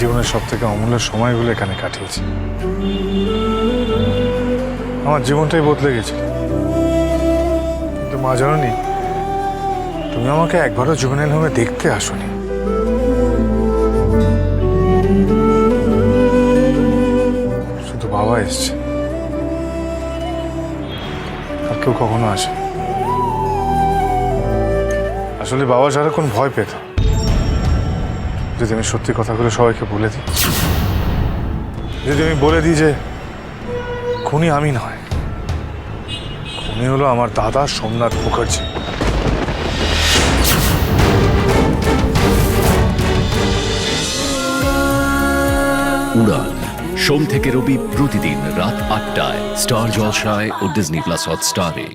জীবনের সব থেকে অমূল্য সময়গুলো এখানে কাটিয়েছি। আমার জীবনটাই বদলে গেছে কিন্তু মা জানি তুমি আমাকে একবারও জুবেনাইল হোমে দেখতে আসোনি। শুধু বাবা এসছে। আর কেউ কখনো আসে আসলে বাবা সারাক্ষণ ভয় পেত। যদি আমি সত্যি কথাগুলো সবাইকে বলে দিই, যদি আমি বলে দিই যে খুনি আমি নয়, খুনি হলো আমার দাদা সোমনাথ মুখার্জি। উড়ান, সোম থেকে রবি প্রতিদিন রাত আটটায়, স্টার জলসায় ও ডিজনি প্লাস হটস্টারে।